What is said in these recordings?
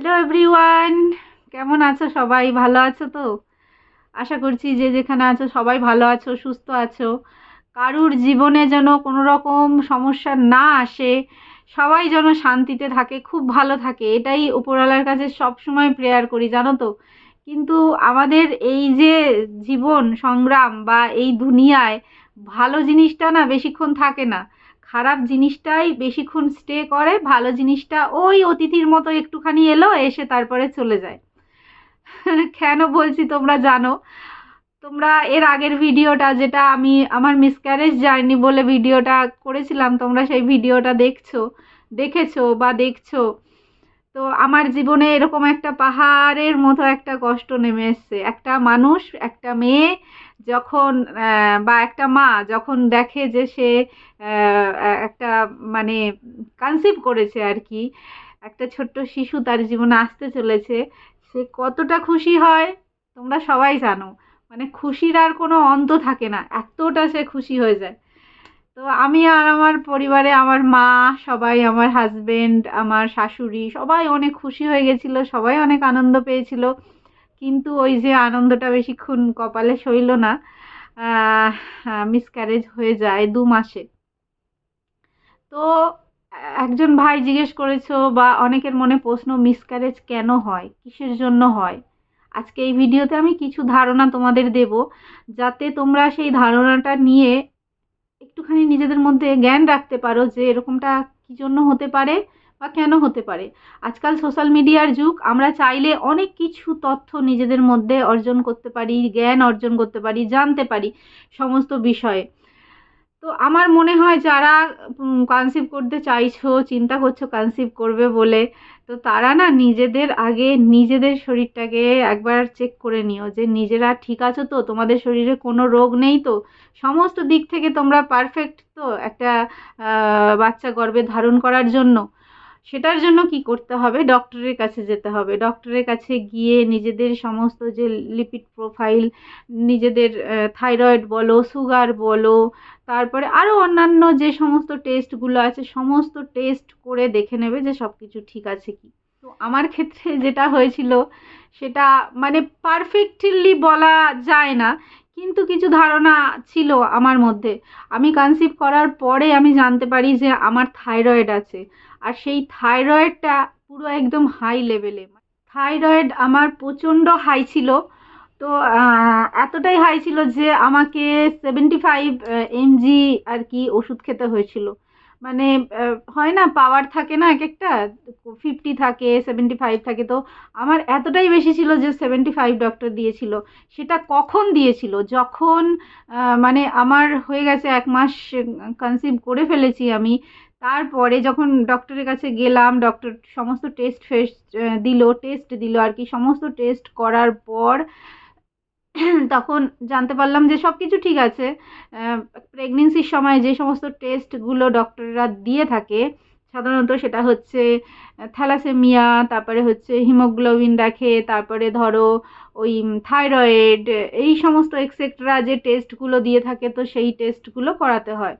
Hello everyone কেমন আছো সবাই? ভালো আছো তো? আশা করছি যে যেখানে আছো সবাই ভালো আছো, সুস্থ আছো। কারুর জীবনে যেন কোনো রকম সমস্যা না আসে, সবাই যেন শান্তিতে থাকে, খুব ভালো থাকে, এটাই উপরওয়ালার কাছে সব সময় প্রেয়ার করি, জানো তো? কিন্তু আমাদের এই যে জীবন সংগ্রাম বা এই দুনিয়ায় ভালো জিনিসটা না বেশিক্ষণ থাকে না। খারাপ জিনিসটাই বেশিক্ষণ স্টে করে, ভালো জিনিসটা ওই অতিথির মতো একটুখানি এলো, এসে তারপরে চলে যায়। কেন বলছি তোমরা জানো? তোমরা এর আগের ভিডিওটা যেটা আমি আমার মিসক্যারেজ জার্নি বলে ভিডিওটা করেছিলাম, তোমরা সেই ভিডিওটা দেখছ, দেখেছ বা দেখছ। তো আমার জীবনে এরকম একটা পাহাড়ের মতো একটা কষ্ট নেমে এসছে। একটা মানুষ, একটা মেয়ে যখন বা একটা মা যখন দেখে যে সে একটা মানে কনসিভ করেছে আর কি, একটা ছোট্ট শিশু তার জীবনে আসতে চলেছে, সে কতটা খুশি হয় তোমরা সবাই জানো। মানে খুশির আর কোনো অন্ত থাকে না, এতটা সে খুশি হয়ে যায়। তো আমি আর আমার পরিবারে, আমার মা, সবাই, আমার হাজবেন্ড আমার শাশুড়ি সবাই অনেক খুশি হয়ে গেছিল, সবাই অনেক আনন্দ পেয়েছিল। কিন্তু ওই যে আনন্দটা বেশিক্ষণ কপালে সইল না মিসক্যারেজ হয়ে যায় দু মাসে। তো, একজন ভাই জিজ্ঞেস করেছ বা অনেকের মনে প্রশ্ন মিসক্যারেজ কেন হয়? কিসের জন্য হয়? আজকে এই ভিডিওতে আমি কিছু ধারণা তোমাদের দেব, যাতে তোমরা সেই ধারণাটা নিয়ে একটুখানি নিজেদের মধ্যে জ্ঞান রাখতে পারো যে এরকমটা কী জন্য হতে পারে বা কেন হতে পারে? আজকাল সোশ্যাল মিডিয়ার যুগ, আমরা চাইলে অনেক কিছু তথ্য নিজেদের মধ্যে অর্জন করতে পারি, জ্ঞান অর্জন করতে পারি, জানতে পারি সমস্ত বিষয়ে। তো আমার মনে হয় যারা কনসিভ করতে চাইছো, চিন্তা করছ কনসিভ করবে বলে, তো তারা না নিজেদের আগে নিজেদের শরীরটাকে একবার চেক করে নিও যে নিজেরা ঠিক আছো তো? তোমাদের শরীরে কোনো রোগ নেই তো? সমস্ত দিক থেকে তোমরা পারফেক্ট তো একটা বাচ্চা গর্ভে ধারণ করার জন্য। সেটার জন্য কি করতে হবে? ডক্টরের কাছে যেতে হবে। ডক্টরের কাছে গিয়ে নিজেদের সমস্ত যে লিপিড প্রোফাইল নিজেদের থাইরয়েড বলো সুগার বলো, তারপরে আরও অন্যান্য যে সমস্ত টেস্টগুলো আছে, সমস্ত টেস্ট করে দেখে নেবে যে সব কিছু ঠিক আছে কি। তো আমার ক্ষেত্রে যেটা হয়েছিল, সেটা মানে পারফেক্টলি বলা যায় না। কিন্তু কিছু ধারণা ছিল আমার মধ্যে। আমি কনসিভ করার পরে আমি জানতে পারি যে আমার থাইরয়েড আছে। আর সেই থাইরয়েডটা পুরো একদম হাই লেভেলে থাইরয়েড আমার প্রচণ্ড হাই ছিল। তো এতটাই হাই ছিল যে আমাকে সেভেন্টি ফাইভ এমজি আর কি ওষুধ খেতে হয়েছিল। মানে হয় না পাওয়ার থাকে না এক একটা ফিফটি থাকে সেভেন্টি ফাইভ থাকে। তো আমার এতটাই বেশি ছিল যে সেভেন্টি ফাইভ ডক্টর দিয়েছিল। সেটা কখন দিয়েছিল? যখন মানে আমার হয়ে গেছে এক মাস কনসিভ করে ফেলেছি আমি। তারপরে যখন ডক্টরের কাছে গেলাম ডক্টর সমস্ত টেস্ট ফেস্ট দিল টেস্ট দিল আর কি। সমস্ত টেস্ট করার পর তখন জানতে পারলাম যে সব কিছু ঠিক আছে। প্রেগনেন্সির সময় যে সমস্ত টেস্টগুলো ডক্টররা দিয়ে থাকে, সাধারণত সেটা হচ্ছে থ্যালাসেমিয়া তারপরে হচ্ছে হিমোগ্লোবিন দেখে, তারপরে ধরো ওই থাইরয়েড এই সমস্ত এক্সেট্রা যে টেস্টগুলো দিয়ে থাকে, তো সেই টেস্টগুলো করাতে হয়।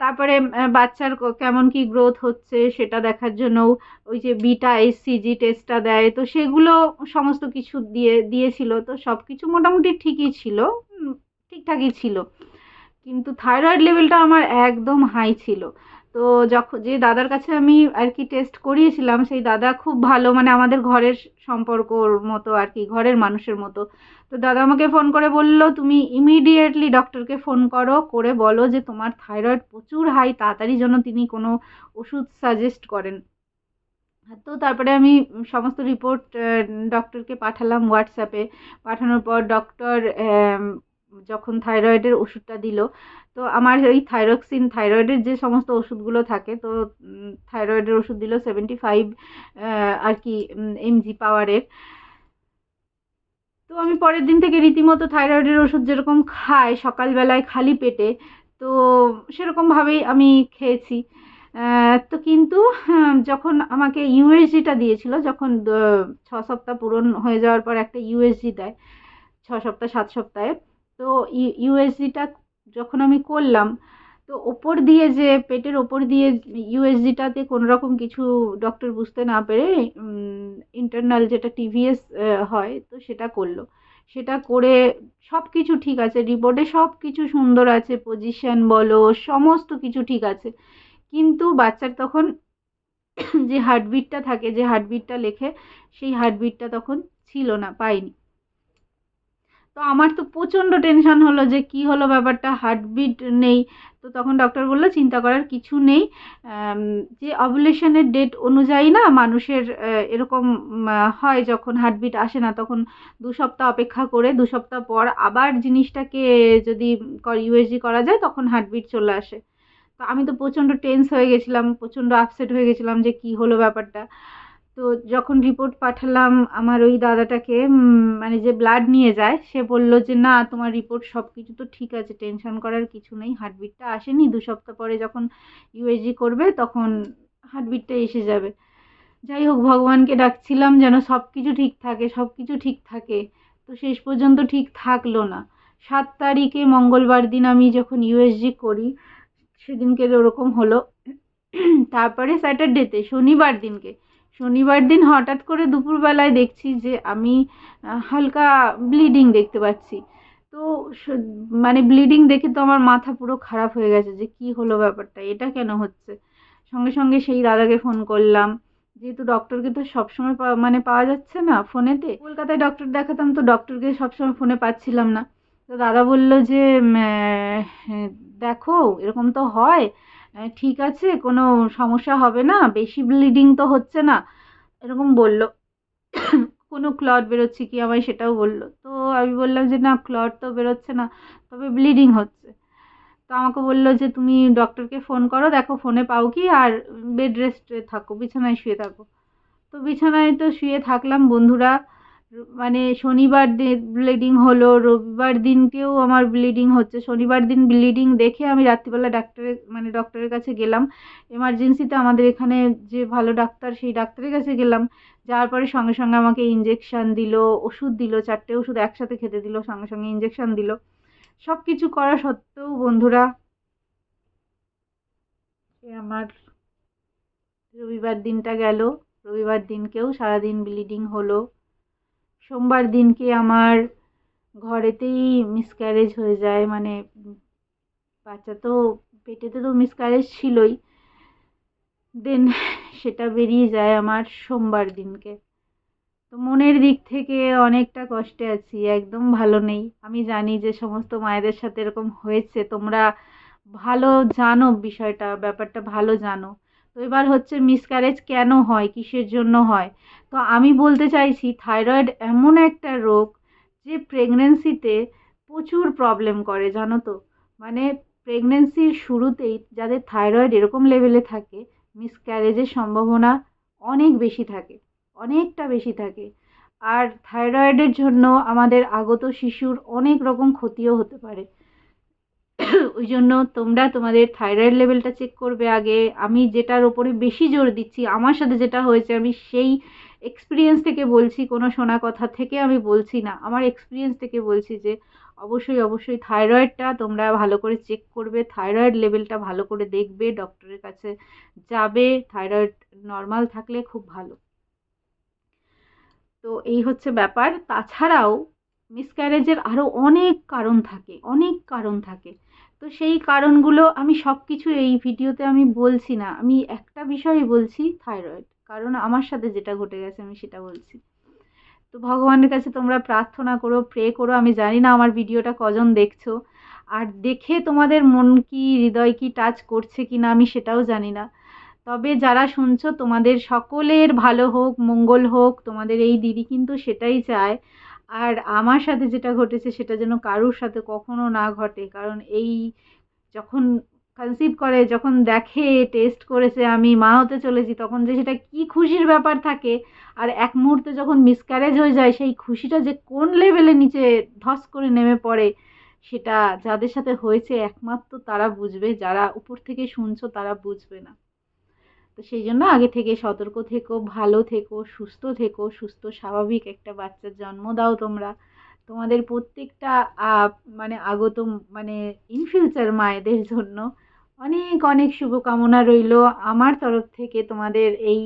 তারপরে বাচ্চার কেমন কি গ্রোথ হচ্ছে সেটা দেখার জন্যও ওই যে বিটা এসসিজি টেস্টটা দেয়। তো সেগুলো সমস্ত কিছু দিয়ে, দিয়েছিল। তো সব কিছু মোটামুটি ঠিকই ছিল। ঠিকঠাকই ছিল। কিন্তু থাইরয়েড লেভেলটা আমার একদম হাই ছিল। তো যখন, যে দাদার কাছে আমি আর কি টেস্ট করিয়েছিলাম, সেই দাদা খুব ভালো মানে আমাদের ঘরের সম্পর্কর মতো আর কি, ঘরের মানুষের মতো। তো দাদা আমাকে ফোন করে বলল, তুমি ইমিডিয়েটলি ডক্টরকে ফোন করো, করে বলো যে তোমার থাইরয়েড প্রচুর হাই তাড়াতাড়ি যেন তিনি কোনো ওষুধ সাজেস্ট করেন। তো তারপরে আমি সমস্ত রিপোর্ট ডক্টরকে পাঠালাম হোয়াটসঅ্যাপে পাঠানোর পর ডক্টর যখন থাইরয়েডের ওষুধটা দিল, তো আমার ওই থাইরক্সিন থাইরয়েডের যে সমস্ত ওষুধগুলো থাকে, তো থাইরয়েডের ওষুধ দিল সেভেন্টি ফাইভ আর কি এমজি পাওয়ারের তো আমি পরের দিন থেকে রীতিমতো থাইরয়েডের ওষুধ যেরকম খাই, সকালবেলায় খালি পেটে, তো সেরকমভাবেই আমি খেয়েছি। তো কিন্তু যখন আমাকে ইউএসজিটা দিয়েছিল, যখন ছ সপ্তাহ পূরণ হয়ে যাওয়ার পর একটা ইউএসজি দেয়, ছ সপ্তাহ, সাত সপ্তাহে তো ইউএসজিটা যখন আমি করলাম, তো ওপর দিয়ে যে, পেটের ওপর দিয়ে ইউএসজিটাতে কোনো রকম কিছু ডক্টর বুঝতে না পেরে ইন্টারনাল যেটা টিভিএস হয়, তো সেটা করল। সেটা করে সব কিছু ঠিক আছে রিপোর্টে সব কিছু সুন্দর আছে পজিশন বলো, সমস্ত কিছু ঠিক আছে। কিন্তু বাচ্চার তখন যে হার্টবিটটা থাকে, যে হার্টবিটটা লেখে, সেই হার্টবিটটা তখন ছিল না পাইনি তো আমার তো প্রচণ্ড টেনশন হলো যে কি হলো ব্যাপারটা হার্টবিট নেই। তো তখন ডক্টর বলল, চিন্তা করার কিছু নেই। যে অবুলেশনের ডেট অনুযায়ী না মানুষের এরকম হয় যখন হার্টবিট আসে না, তখন দু সপ্তাহ অপেক্ষা করে, দু সপ্তাহ পর আবার জিনিসটাকে যদি ইউএসজি করা যায়, তখন হার্টবিট চলে আসে। তো আমি তো প্রচণ্ড টেন্স হয়ে গেছিলাম, প্রচণ্ড আপসেট হয়ে গেছিলাম যে কি হলো ব্যাপারটা। তো যখন রিপোর্ট পাঠালাম আমার ওই দাদাটাকে মানে যে ব্লাড নিয়ে যায়, সে বলল যে, না, তোমার রিপোর্ট সব কিছু তো ঠিক আছে টেনশন করার কিছু নেই হার্টবিটটা আসেনি, দু সপ্তাহ পরে যখন ইউএসজি করবে, তখন হার্টবিটটা এসে যাবে। যাই হোক, ভগবানকে ডাকছিলাম যেন সব কিছু ঠিক থাকে সব কিছু ঠিক থাকে। তো শেষ পর্যন্ত ঠিক থাকল না। সাত তারিখে মঙ্গলবার দিন আমি যখন ইউএসজি করি, সেদিনকে ওরকম হলো। তারপরে স্যাটারডেতে, শনিবার দিনকে শনিবার দিন হঠাৎ করে দুপুরবেলায় দেখছি যে আমি হালকা ব্লিডিং দেখতে পাচ্ছি। তো মানে ব্লিডিং দেখে তো আমার মাথা পুরো খারাপ হয়ে গেছে যে কি হলো ব্যাপারটা, এটা কেন হচ্ছে? সঙ্গে সঙ্গে সেই দাদাকে ফোন করলাম। যেহেতু ডক্টরকে তো সবসময় মানে পাওয়া যাচ্ছে না ফোনেতে, কলকাতায় ডক্টর দেখাতাম তো ডক্টরকে সবসময় ফোনে পাচ্ছিলাম না। তো দাদা বলল যে দেখো, এরকম তো হয়। ঠিক আছে, কোনো সমস্যা হবে না, বেশি ব্লিডিং তো হচ্ছে না, এরকম বলল। কোনো ক্লট বেরোচ্ছে কি আমায় সেটাও বলল। তো আমি বললাম যে না ক্লট তো বেরোচ্ছে না, তবে ব্লিডিং হচ্ছে। তো আমাকে বলল যে তুমি ডক্টরকে ফোন করো, দেখো ফোনে পাও কি, আর বেড রেস্টে থাকো, বিছানায় শুয়ে থাকো। তো বিছানায় তো শুয়ে থাকলাম বন্ধুরা। মানে শনিবার ব্লিডিং হলো, রবিবার দিনকেও আমার ব্লিডিং হচ্ছে। শনিবার দিন ব্লিডিং দেখে আমি রাত্রিবেলা ডাক্তারের মানে ডক্টরের কাছে গেলাম। এমার্জেন্সিতে আমাদের এখানে যে ভালো ডাক্তার, সেই ডাক্তারের কাছে গেলাম। যাওয়ার পরে সঙ্গে সঙ্গে আমাকে ইঞ্জেকশান দিল, ওষুধ দিল, চারটে ওষুধ একসাথে খেতে দিল, সঙ্গে সঙ্গে ইঞ্জেকশান দিল। সব কিছু করা সত্ত্বেও বন্ধুরা আমার রবিবার দিনটা গেল। রবিবার দিনকেও সারাদিন ব্লিডিং হলো। সোমবার দিনকে আমার ঘরেতেই মিসক্যারেজ হয়ে যায়। মানে বাচ্চা তো, পেটেতে তো মিসক্যারেজ ছিলই। দেন সেটা বেরিয়ে যায় আমার সোমবার দিনকে। তো মনের দিক থেকে অনেকটা কষ্টে আছি, একদম ভালো নেই। আমি জানি যে সমস্ত মায়েদের সাথে এরকম হয়েছে। তোমরা ভালো জানো বিষয়টা, ব্যাপারটা ভালো জানো। তো এবার হচ্ছে মিসক্যারেজ কেন হয়? কিসের জন্য হয়? তো আমি বলতে চাইছি থাইরয়েড এমন একটা রোগ যে প্রেগনেন্সিতে প্রচুর প্রবলেম করে, জানো তো? মানে প্রেগনেন্সির শুরুতেই যাদের থাইরয়েড এরকম লেভেলে থাকে মিসক্যারেজের সম্ভাবনা অনেক বেশি থাকে, অনেকটা বেশি থাকে। আর থাইরয়েডের জন্য আমাদের আগত শিশুর অনেক রকম ক্ষতিও হতে পারে। ওই জন্য তোমরা তোমাদের থাইরয়েড লেভেলটা চেক করবে আগে। আমি যেটার ওপরে বেশি জোর দিচ্ছি, আমার সাথে যেটা হয়েছে, আমি সেই এক্সপিরিয়েন্স থেকে বলছি, কোনো শোনা কথা থেকে আমি বলছি না। আমার এক্সপিরিয়েন্স থেকে বলছি যে, অবশ্যই অবশ্যই থাইরয়েডটা তোমরা ভালো করে চেক করবে থাইরয়েড লেভেলটা ভালো করে দেখবে ডক্টরের কাছে যাবে। থাইরয়েড নর্মাল থাকলে খুব ভালো। তো এই হচ্ছে ব্যাপার। তাছাড়াও মিসক্যারেজের আরও অনেক কারণ থাকে, অনেক কারণ থাকে। তো সেই কারণগুলো আমি সব কিছু এই ভিডিওতে আমি বলছি না। আমি একটা বিষয়ই বলছি, থাইরয়েড। কারণ আমার সাথে যেটা ঘটে গেছে আমি সেটা বলছি। তো ভগবানের কাছে তোমরা প্রার্থনা করো প্রে করো। আমি জানি না আমার ভিডিওটা কজন দেখছ। আর দেখে তোমাদের মন কি, হৃদয় কি টাচ করছে কি না আমি সেটাও জানি না। তবে যারা শুনছো, তোমাদের সকলের ভালো হোক, মঙ্গল হোক, তোমাদের এই দিদি কিন্তু সেটাই চায়। আর আমার সাথে যেটা ঘটেছে সেটা যেন কারুর সাথে কখনো না ঘটে। কারণ এই যখন কনসিভ করে, যখন দেখে টেস্ট করেছে, আমি মা হতে চলেছি, তখন যে সেটা কী খুশির ব্যাপার থাকে, আর এক মুহূর্তে যখন মিসক্যারেজ হয়ে যায়, সেই খুশিটা যে কোন লেভেলে নিচে ধস করে নেমে পড়ে, সেটা যাদের সাথে হয়েছে একমাত্র তারা বুঝবে, যারা উপর থেকে শুনছো তারা বুঝবে না। তো সেই জন্য আগে থেকে সতর্ক থেকো, ভালো থেকো, সুস্থ থেকো, সুস্থ, স্বাভাবিক একটা বাচ্চার জন্ম দাও তোমরা। তোমাদের প্রত্যেকটা মানে আগত মানে ইন ফিউচার মায়েদের জন্য অনেক অনেক শুভকামনা রইল আমার তরফ থেকে, তোমাদের এই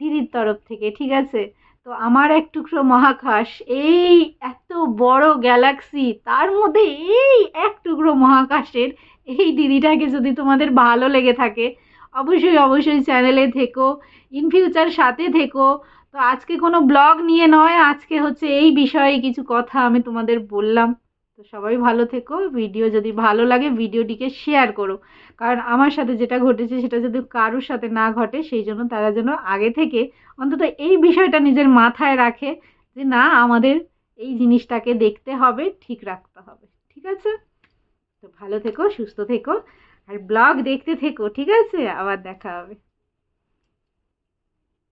দিদির তরফ থেকে, ঠিক আছে? তো আমার এক টুকরো মহাকাশ, এই এত বড় গ্যালাক্সি তার মধ্যে এই এক টুকরো মহাকাশের এই দিদিটাকে যদি তোমাদের ভালো লেগে থাকে অবশ্যই অবশ্যই চ্যানেলে থেকো ইন ফিউচার সাথে থেকো। তো আজকে কোনো ব্লগ নিয়ে নয়, আজকে হচ্ছে এই বিষয়ে কিছু কথা আমি তোমাদের বললাম। তো সবাই ভালো থেকো ভিডিও যদি ভালো লাগে ভিডিওটিকে শেয়ার করো। কারণ আমার সাথে যেটা ঘটেছে, সেটা যদি কারোর সাথে না ঘটে, সেই জন্য তারা যেন আগে থেকে অন্তত এই বিষয়টা নিজের মাথায় রাখে যে না, আমাদের এই জিনিসটাকে দেখতে হবে, ঠিক রাখতে হবে। ঠিক আছে? তো ভালো থেকো, সুস্থ থেকো। আর ব্লগ দেখতে থেকো ঠিক আছে? আবার দেখা হবে।